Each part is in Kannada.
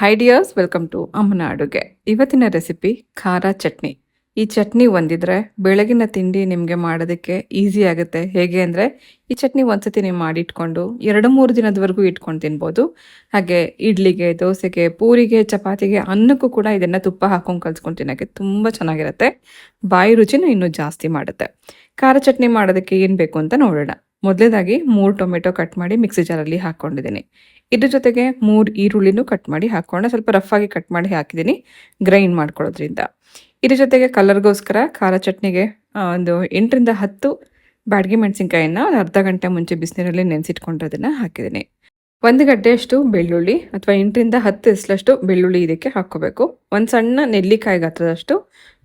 ಹೈ ಡಿಯರ್ಸ್ ವೆಲ್ಕಮ್ ಟು ಅಮ್ಮನ ಅಡುಗೆ ಇವತ್ತಿನ ರೆಸಿಪಿ ಖಾರ ಚಟ್ನಿ ಈ ಚಟ್ನಿ ಒಂದಿದ್ರೆ ಬೆಳಗಿನ ತಿಂಡಿ ನಿಮಗೆ ಮಾಡೋದಕ್ಕೆ ಈಸಿ ಆಗುತ್ತೆ. ಹೇಗೆ ಅಂದರೆ, ಈ ಚಟ್ನಿ ಒಂದ್ಸತಿ ನೀವು ಮಾಡಿ ಇಟ್ಕೊಂಡು ಎರಡು ಮೂರು ದಿನದವರೆಗೂ ಇಟ್ಕೊಂಡು ತಿನ್ಬೋದು. ಹಾಗೆ ಇಡ್ಲಿಗೆ, ದೋಸೆಗೆ, ಪೂರಿಗೆ, ಚಪಾತಿಗೆ, ಅನ್ನಕ್ಕೂ ಕೂಡ ಇದನ್ನು ತುಪ್ಪ ಹಾಕೊಂಡು ಕಲ್ಸ್ಕೊಂಡು ತಿನ್ನೋಕ್ಕೆ ತುಂಬ ಚೆನ್ನಾಗಿರುತ್ತೆ. ಬಾಯಿ ರುಚಿನೂ ಇನ್ನೂ ಜಾಸ್ತಿ ಮಾಡುತ್ತೆ. ಖಾರ ಚಟ್ನಿ ಮಾಡೋದಕ್ಕೆ ಏನು ಬೇಕು ಅಂತ ನೋಡೋಣ. ಮೊದಲೇದಾಗಿ ಮೂರು ಟೊಮೆಟೊ ಕಟ್ ಮಾಡಿ ಮಿಕ್ಸಿ ಜಾರಲ್ಲಿ ಹಾಕ್ಕೊಂಡಿದ್ದೀನಿ. ಇದ್ರ ಜೊತೆಗೆ ಮೂರು ಈರುಳ್ಳಿನೂ ಕಟ್ ಮಾಡಿ ಹಾಕ್ಕೊಂಡು ಸ್ವಲ್ಪ ರಫ್ ಆಗಿ ಕಟ್ ಮಾಡಿ ಹಾಕಿದ್ದೀನಿ ಗ್ರೈಂಡ್ ಮಾಡ್ಕೊಳ್ಳೋದ್ರಿಂದ. ಇದ್ರ ಜೊತೆಗೆ ಕಲರ್ಗೋಸ್ಕರ ಖಾರ ಚಟ್ನಿಗೆ ಒಂದು ಎಂಟರಿಂದ ಹತ್ತು ಬ್ಯಾಡಗಿ ಮೆಣಸಿನ್ಕಾಯಿನ ಅರ್ಧ ಗಂಟೆ ಮುಂಚೆ ಬಿಸಿನೀರಲ್ಲಿ ನೆನೆಸಿಟ್ಕೊಂಡಿರೋದನ್ನು ಹಾಕಿದ್ದೀನಿ. ಒಂದು ಗಡ್ಡೆಯಷ್ಟು ಬೆಳ್ಳುಳ್ಳಿ ಅಥವಾ ಎಂಟರಿಂದ ಹತ್ತು ಎಸ್ಲಷ್ಟು ಬೆಳ್ಳುಳ್ಳಿ ಇದಕ್ಕೆ ಹಾಕೋಬೇಕು ಒಂದು ಸಣ್ಣ ನೆಲ್ಲಿಕಾಯಿ ಗಾತ್ರದಷ್ಟು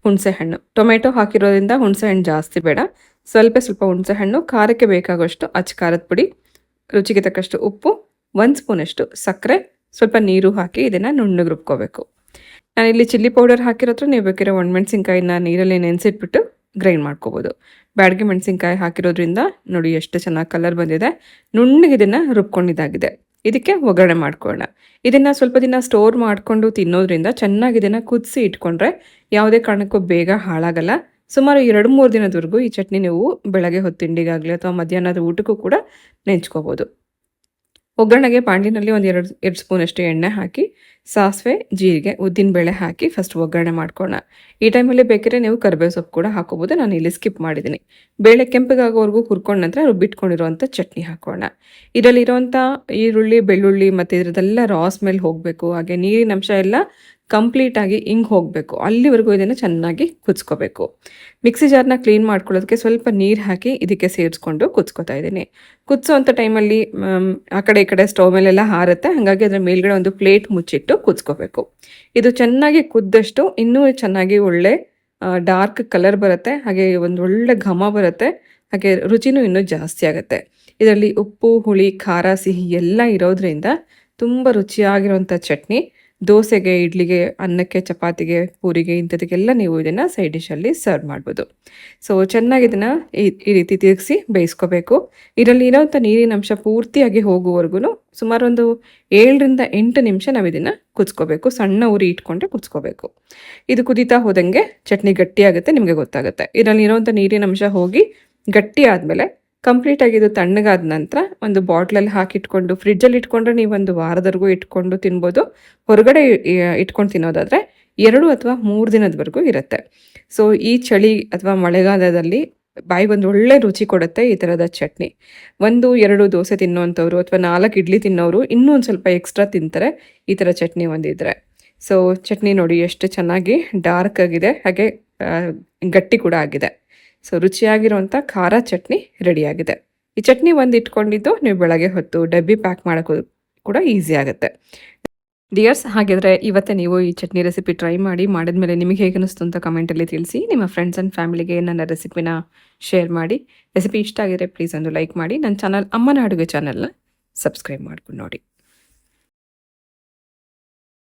ಹುಣಸೆಹಣ್ಣು. ಟೊಮೆಟೊ ಹಾಕಿರೋದ್ರಿಂದ ಹುಣಸೆಹಣ್ಣು ಜಾಸ್ತಿ ಬೇಡ. ಸ್ವಲ್ಪ ಸ್ವಲ್ಪ ಹುಣಸೆ ಹಣ್ಣು ಖಾರಕ್ಕೆ ಬೇಕಾಗುವಷ್ಟು ಅಚ್ಚ ಖಾರದ ಪುಡಿ, ರುಚಿಗೆ ತಕ್ಕಷ್ಟು ಉಪ್ಪು, ಒಂದು ಸ್ಪೂನಷ್ಟು ಸಕ್ಕರೆ, ಸ್ವಲ್ಪ ನೀರು ಹಾಕಿ ಇದನ್ನು ನುಣ್ಣಗೆ ರುಬ್ಕೋಬೇಕು. ನಾನಿಲ್ಲಿ ಚಿಲ್ಲಿ ಪೌಡರ್ ಹಾಕಿರೋತ್ರ ನೀವು ಬೇಕಿರೋ ಒಣಮೆಣಸಿನ್ಕಾಯಿನ ನೀರಲ್ಲಿ ನೆನೆಸಿಟ್ಬಿಟ್ಟು ಗ್ರೈಂಡ್ ಮಾಡ್ಕೋಬೋದು. ಬ್ಯಾಡ್ಗೆ ಮೆಣಸಿನ್ಕಾಯಿ ಹಾಕಿರೋದ್ರಿಂದ ನೋಡಿ ಎಷ್ಟು ಚೆನ್ನಾಗಿ ಕಲರ್ ಬಂದಿದೆ. ನುಣ್ಣಗೆ ಇದನ್ನು ರುಬ್ಕೊಂಡಿದ್ದಾಗಿದೆ. ಇದಕ್ಕೆ ಒಗ್ಗರಣೆ ಮಾಡ್ಕೊಳ್ಳೋಣ. ಇದನ್ನು ಸ್ವಲ್ಪ ದಿನ ಸ್ಟೋರ್ ಮಾಡಿಕೊಂಡು ತಿನ್ನೋದ್ರಿಂದ ಚೆನ್ನಾಗಿ ಇದನ್ನು ಕುದಿಸಿ ಇಟ್ಕೊಂಡ್ರೆ ಯಾವುದೇ ಕಾರಣಕ್ಕೂ ಬೇಗ ಹಾಳಾಗಲ್ಲ. ಸುಮಾರು ಎರಡು ಮೂರು ದಿನದವರೆಗೂ ಈ ಚಟ್ನಿ ನೀವು ಬೆಳಗ್ಗೆ ಹೊತ್ತು ತಿಂಡಿಗಾಗಲಿ ಅಥವಾ ಮಧ್ಯಾಹ್ನದ ಊಟಕ್ಕೂ ಕೂಡ ನೆಂಚ್ಕೋಬೋದು. ಒಗ್ಗರಣೆಗೆ ಬಾಂಡಿನಲ್ಲಿ ಒಂದು ಎರಡು ಎರಡು ಸ್ಪೂನಷ್ಟು ಎಣ್ಣೆ ಹಾಕಿ, ಸಾಸಿವೆ, ಜೀರಿಗೆ ಉದ್ದಿನಬೇಳೆ ಹಾಕಿ ಫಸ್ಟ್ ಒಗ್ಗರಣೆ ಮಾಡ್ಕೊಳ್ಳೋಣ ಈ ಟೈಮಲ್ಲಿ ಬೇಕಿದ್ರೆ ನೀವು ಕರಿಬೇವು ಸೊಪ್ಪು ಕೂಡ ಹಾಕೋಬೋದು. ನಾನು ಇಲ್ಲಿ ಸ್ಕಿಪ್ ಮಾಡಿದ್ದೀನಿ ಬೇಳೆ ಕೆಂಪಗಾಗೋವರೆಗೂ ಹುರ್ಕೊಂಡ ನಂತರ ರುಬ್ಬಿಟ್ಕೊಂಡಿರುವಂಥ ಚಟ್ನಿ ಹಾಕೋಣ. ಇದರಲ್ಲಿರುವಂಥ ಈರುಳ್ಳಿ, ಬೆಳ್ಳುಳ್ಳಿ ಮತ್ತು ಇದರದೆಲ್ಲ ರಾ ಸ್ಮೆಲ್ ಹೋಗಬೇಕು. ಹಾಗೆ ನೀರಿನಂಶ ಎಲ್ಲ ಕಂಪ್ಲೀಟಾಗಿ ಹಿಂಗೆ ಹೋಗಬೇಕು. ಅಲ್ಲಿವರೆಗೂ ಇದನ್ನು ಚೆನ್ನಾಗಿ ಕುದಿಸ್ಕೋಬೇಕು. ಮಿಕ್ಸಿ ಜಾರ್ನ ಕ್ಲೀನ್ ಮಾಡ್ಕೊಳ್ಳೋದಕ್ಕೆ ಸ್ವಲ್ಪ ನೀರು ಹಾಕಿ ಇದಕ್ಕೆ ಸೇರಿಸ್ಕೊಂಡು ಕುದಿಸ್ಕೊತಾ ಇದ್ದೀನಿ. ಕುದಿಸೋವಂಥ ಟೈಮಲ್ಲಿ ಆ ಕಡೆ ಈ ಕಡೆ ಸ್ಟವ್ ಮೇಲೆಲ್ಲ ಹಾರುತ್ತೆ. ಹಾಗಾಗಿ ಅದರ ಮೇಲ್ಗಡೆ ಒಂದು ಪ್ಲೇಟ್ ಮುಚ್ಚಿಟ್ಟು ಕುದಿಸ್ಕೋಬೇಕು. ಇದು ಚೆನ್ನಾಗಿ ಕುದ್ದಷ್ಟು ಇನ್ನೂ ಚೆನ್ನಾಗಿ ಒಳ್ಳೆ ಡಾರ್ಕ್ ಕಲರ್ ಬರುತ್ತೆ. ಹಾಗೆ ಒಂದು ಒಳ್ಳೆ ಘಮ ಬರುತ್ತೆ. ಹಾಗೆ ರುಚಿನೂ ಇನ್ನೂ ಜಾಸ್ತಿ ಆಗುತ್ತೆ. ಇದರಲ್ಲಿ ಉಪ್ಪು, ಹುಳಿ, ಖಾರ, ಸಿಹಿ ಎಲ್ಲ ಇರೋದ್ರಿಂದ ತುಂಬ ರುಚಿಯಾಗಿರೋಂಥ ಚಟ್ನಿ. ದೋಸೆಗೆ, ಇಡ್ಲಿಗೆ, ಅನ್ನಕ್ಕೆ, ಚಪಾತಿಗೆ, ಪೂರಿಗೆ ಇಂಥದಕ್ಕೆಲ್ಲ ನೀವು ಇದನ್ನು ಸೈಡ್ ಡಿಶಲ್ಲಿ ಸರ್ವ್ ಮಾಡ್ಬೋದು. ಸೊ ಚೆನ್ನಾಗಿ ಇದನ್ನು ಈ ರೀತಿ ತಿರುಗಿಸಿ ಬೇಯಿಸ್ಕೋಬೇಕು. ಇದರಲ್ಲಿ ಇರೋವಂಥ ನೀರಿನ ಅಂಶ ಪೂರ್ತಿಯಾಗಿ ಹೋಗುವವರೆಗೂ ಸುಮಾರು ಒಂದು ಏಳರಿಂದ ಎಂಟು ನಿಮಿಷ ನಾವು ಇದನ್ನು ಕುದಿಸ್ಕೋಬೇಕು. ಸಣ್ಣ ಉರಿ ಇಟ್ಕೊಂಡ್ರೆ ಕುದಿಸ್ಕೋಬೇಕು. ಇದು ಕುದೀತಾ ಹೋದಂಗೆ ಚಟ್ನಿ ಗಟ್ಟಿಯಾಗುತ್ತೆ, ನಿಮಗೆ ಗೊತ್ತಾಗುತ್ತೆ. ಇದರಲ್ಲಿ ಇರೋವಂಥ ನೀರಿನ ಅಂಶ ಹೋಗಿ ಗಟ್ಟಿ ಆದಮೇಲೆ ಕಂಪ್ಲೀಟಾಗಿ ಇದು ತಣ್ಣಗಾದ ನಂತರ ಒಂದು ಬಾಟ್ಲಲ್ಲಿ ಹಾಕಿಟ್ಕೊಂಡು ಫ್ರಿಡ್ಜಲ್ಲಿ ಇಟ್ಕೊಂಡ್ರೆ ನೀವು ಒಂದು ವಾರದವರೆಗೂ ಇಟ್ಕೊಂಡು ತಿನ್ಬೋದು. ಹೊರಗಡೆ ಇಟ್ಕೊಂಡು ತಿನ್ನೋದಾದರೆ ಎರಡು ಅಥವಾ ಮೂರು ದಿನದವರೆಗೂ ಇರುತ್ತೆ. ಸೊ ಈ ಚಳಿ ಅಥವಾ ಮಳೆಗಾಲದಲ್ಲಿ ಬಾಯಿಗೊಂದು ಒಳ್ಳೆ ರುಚಿ ಕೊಡುತ್ತೆ ಈ ಥರದ ಚಟ್ನಿ. ಒಂದು ಎರಡು ದೋಸೆ ತಿನ್ನೋವಂಥವ್ರು ಅಥವಾ ನಾಲ್ಕು ಇಡ್ಲಿ ತಿನ್ನೋರು ಇನ್ನೂ ಒಂದು ಸ್ವಲ್ಪ ಎಕ್ಸ್ಟ್ರಾ ತಿಂತಾರೆ ಈ ಥರ ಚಟ್ನಿ ಒಂದಿದ್ರೆ. ಸೊ ಚಟ್ನಿ ನೋಡಿ ಎಷ್ಟು ಚೆನ್ನಾಗಿ ಡಾರ್ಕ್ ಆಗಿದೆ, ಹಾಗೆ ಗಟ್ಟಿ ಕೂಡ ಆಗಿದೆ. ಸೊ ರುಚಿಯಾಗಿರುವಂಥ ಖಾರ ಚಟ್ನಿ ರೆಡಿಯಾಗಿದೆ. ಈ ಚಟ್ನಿ ಒಂದು ಇಟ್ಕೊಂಡಿದ್ದು ನೀವು ಬೆಳಗ್ಗೆ ಹೊತ್ತು ಡಬ್ಬಿ ಪ್ಯಾಕ್ ಮಾಡೋಕ್ಕೂ ಕೂಡ ಈಸಿ ಆಗುತ್ತೆ. ಡಿಯರ್ಸ್ ಹಾಗಿದ್ರೆ ಇವತ್ತೇ ನೀವು ಈ ಚಟ್ನಿ ರೆಸಿಪಿ ಟ್ರೈ ಮಾಡಿ ಮಾಡಿದ್ಮೇಲೆ ನಿಮಗೆ ಹೇಗೆ ಅನಿಸ್ತು ಅಂತ ಕಮೆಂಟಲ್ಲಿ ತಿಳಿಸಿ. ನಿಮ್ಮ ಫ್ರೆಂಡ್ಸ್ ಆ್ಯಂಡ್ ಫ್ಯಾಮಿಲಿಗೆ ನನ್ನ ರೆಸಿಪಿನ ಶೇರ್ ಮಾಡಿ. ರೆಸಿಪಿ ಇಷ್ಟ ಆಗಿದ್ರೆ ಪ್ಲೀಸ್ ಒಂದು ಲೈಕ್ ಮಾಡಿ. ನನ್ನ ಚಾನಲ್ ಅಮ್ಮನ ಅಡುಗೆ ಚಾನಲ್ನ ಸಬ್ಸ್ಕ್ರೈಬ್ ಮಾಡ್ಕೊಂಡು ನೋಡಿ.